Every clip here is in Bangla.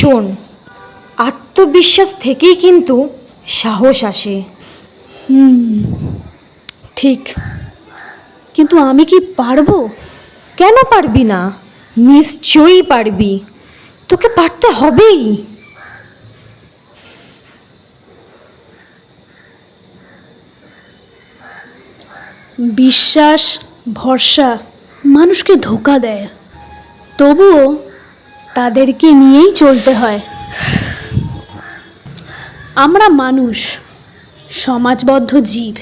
শোন আত্মবিশ্বাস থেকেই কিন্তু সাহস আসে। হুম ঠিক। কিন্তু আমি কি পারব? কেন পারবি না? নিশ্চয়ই পারবি। তোকে পারতে হবেই। বিশ্বাস ভরসা মানুষকে ধোকা দেয়। তবুও তাদেরকে নিয়েই চলতে হয়। আমরা মানুষ, সমাজবদ্ধ জীব।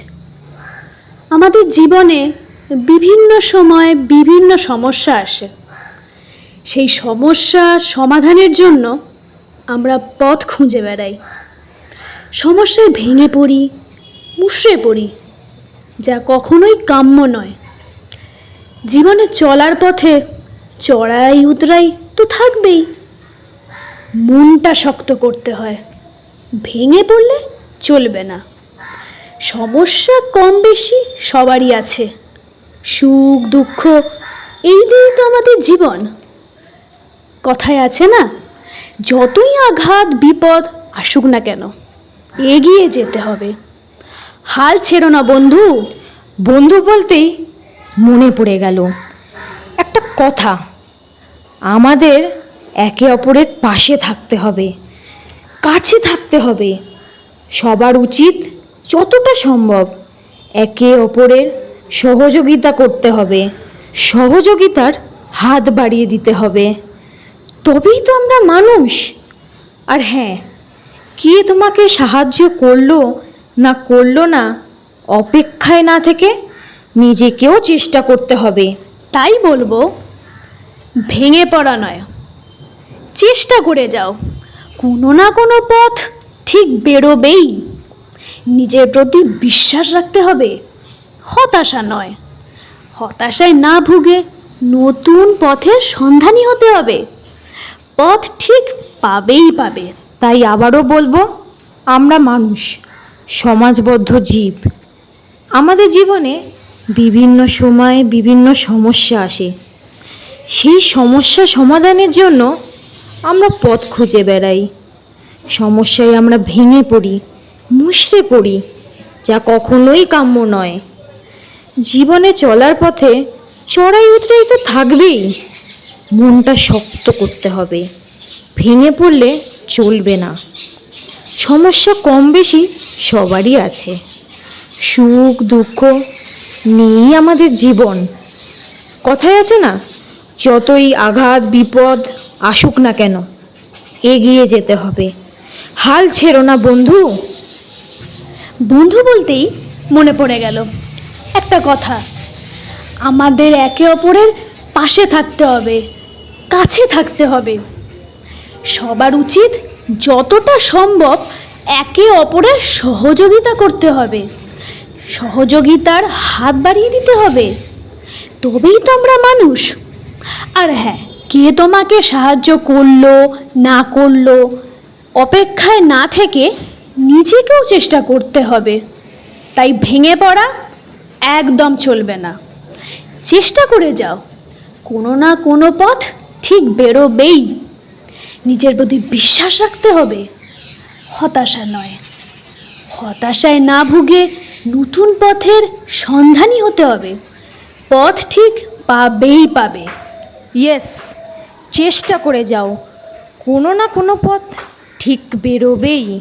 আমাদের জীবনে বিভিন্ন সময় বিভিন্ন সমস্যা আসে। সেই সমস্যা সমাধানের জন্য আমরা পথ খুঁজে বেড়াই। সমস্যায় ভেঙে পড়ি, মুষড়ে পড়ি, যা কখনোই কাম্য নয়। জীবনে চলার পথে চড়াই উতরাই তো থাকবেই। মনটা শক্ত করতে হয়। ভেঙে পড়লে চলবে না। সমস্যা কম বেশি সবারই আছে। সুখ, দুঃখ, এই দিয়েই তো আমাদের জীবন। কথায় আছে না, যতই আঘাত, বিপদ আসুক না কেন, এগিয়ে যেতে হবে। হাল ছেড়ো না বন্ধু। বন্ধু বলতেই মনে পড়ে গেল। একটা কথা আমাদের একে অপরের পাশে থাকতে হবে, কাছে থাকতে হবে। সবার উচিত যতটা সম্ভব একে অপরের সহযোগিতা করতে হবে, সহযোগিতার হাত বাড়িয়ে দিতে হবে। তবেই তো আমরা মানুষ। আর হ্যাঁ কে তোমাকে সাহায্য করল না করল না অপেক্ষায় না থেকে নিজেকেও চেষ্টা করতে হবে। তাই বলব ভেঙে পড়া নয়। চেষ্টা করে যাও। কোনো না কোনো পথ ঠিক বেরোবেই। নিজের প্রতি বিশ্বাস রাখতে হবে। হতাশা নয়। হতাশায় না ভুগে নতুন পথের সন্ধানী হতে হবে। পথ ঠিক পাবেই পাবে। তাই আবারও বলব, আমরা মানুষ, সমাজবদ্ধ জীব। আমাদের জীবনে বিভিন্ন সময়ে বিভিন্ন সমস্যা আসে। সেই সমস্যা সমাধানের জন্য আমরা পথ খুঁজে বেড়াই। সমস্যায় আমরা ভেঙে পড়ি, মুষড়ে পড়ি, যা কখনোই কাম্য নয়। জীবনে চলার পথে চড়াই উতরাই তো থাকবেই। মনটা শক্ত করতে হবে, ভেঙে পড়লে চলবে না। সমস্যা কম বেশি সবারই আছে। সুখ, দুঃখ নিয়েই আমাদের জীবন। কথায় আছে না যতই আঘাত, বিপদ আসুক না কেন, এগিয়ে যেতে হবে। হাল ছেড়ো না, বন্ধু। বন্ধু বলতেই মনে পড়ে গেল একটা কথা। আমাদের একে অপরের পাশে থাকতে হবে, কাছে থাকতে হবে। সবার উচিত যতটা সম্ভব একে অপরের সহযোগিতা করতে হবে। সহযোগিতার হাত বাড়িয়ে দিতে হবে। তবেই তো আমরা মানুষ। আর হ্যাঁ কে তোমাকে সাহায্য করল, না করল, অপেক্ষায় না থেকে নিজেকেও চেষ্টা করতে হবে। তাই ভেঙে পড়া একদম চলবে না। চেষ্টা করে যাও। কোনো না কোনো পথ ঠিক বেরোবেই। নিজের প্রতি বিশ্বাস রাখতে হবে। হতাশা নয়। হতাশায় না ভুগে নতুন পথের সন্ধানই হতে হবে। পথ ঠিক পাবেই পাবে। ইয়েস চেষ্টা করে যাও। কোনো না কোনো পথ ঠিক বেরোবেই।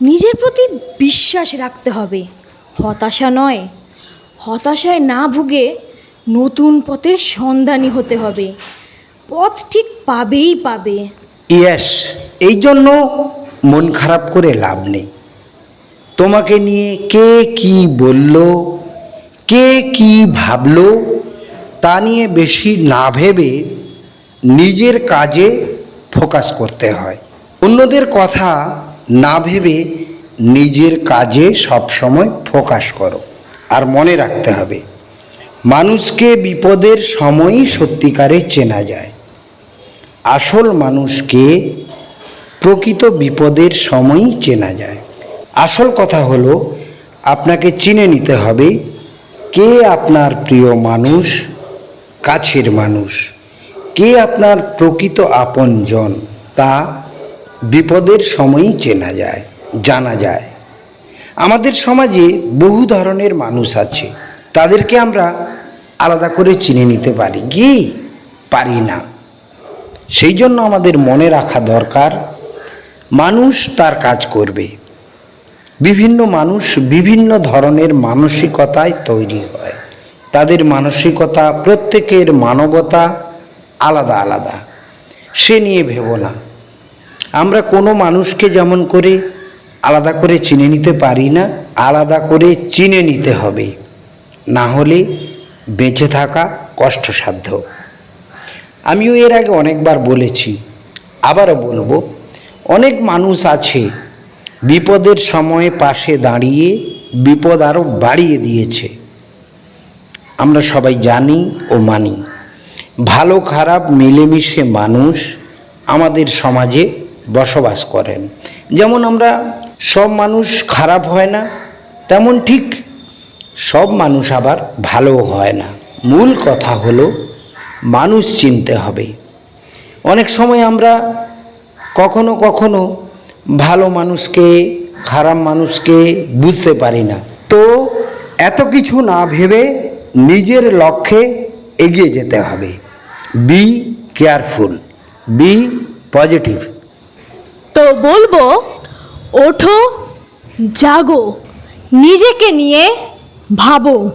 নিজের প্রতি বিশ্বাস রাখতে হবে। হতাশা নয়। হতাশায় না ভুগে নতুন পথের সন্ধানী হতে হবে। পথ ঠিক পাবেই পাবে। ইয়েস এই জন্য মন খারাপ করে লাভ নেই। তোমাকে নিয়ে কে কি বলল, কে কি ভাবলো তা নিয়ে বেশি না ভেবে নিজের কাজে ফোকাস করতে হয়। অন্যদের কথা না ভেবে নিজের কাজে সবসময় ফোকাস করো। আর মনে রাখতে হবে, মানুষকে বিপদের সময়ই সত্যিকারে চেনা যায়। আসল মানুষকে প্রকৃত বিপদের সময়ই চেনা যায়। আসল কথা হলো, আপনাকে চিনে নিতে হবে, কে আপনার প্রিয় মানুষ কাছের মানুষ। কে আপনার প্রকৃত আপনজন তা বিপদের সময়ই চেনা যায়, জানা যায়। আমাদের সমাজে বহু ধরনের মানুষ আছে, তাদেরকে আমরা আলাদা করে চিনে নিতে পারি, কি? পারি না। সেই জন্য আমাদের মনে রাখা দরকার, মানুষ তার কাজ করবে। বিভিন্ন মানুষ বিভিন্ন ধরনের মানসিকতায় তৈরি হয়। তাদের মানসিকতা, প্রত্যেকের মানবতা আলাদা আলাদা। সে নিয়ে ভেব না। আমরা কোনো মানুষকে যেমন করে আলাদা করে চিনে নিতে পারি না, আলাদা করে চিনে নিতে হবে। না হলে বেঁচে থাকা কষ্টসাধ্য। আমিও এর আগে অনেকবার বলেছি, আবারও বলব, অনেক মানুষ আছে বিপদের সময়ে পাশে দাঁড়িয়ে বিপদ আরও বাড়িয়ে দিয়েছে। আমরা সবাই জানি ও মানি। ভালো খারাপ মিলেমিশে মানুষ আমাদের সমাজে বসবাস করেন। যেমন আমরা সব মানুষ খারাপ হয় না, তেমন ঠিক সব মানুষ আবার ভালো হয় না। মূল কথা হলো মানুষ চিনতে হবে। অনেক সময় আমরা কখনো কখনো ভালো মানুষকে, খারাপ মানুষকে বুঝতে পারি না। তো এত কিছু না ভেবে নিজের লক্ষ্যে এগিয়ে যেতে হবে। Be, careful. Be, positive. তো বলব, ওঠো, জাগো, নিজেকে নিয়ে ভাবো।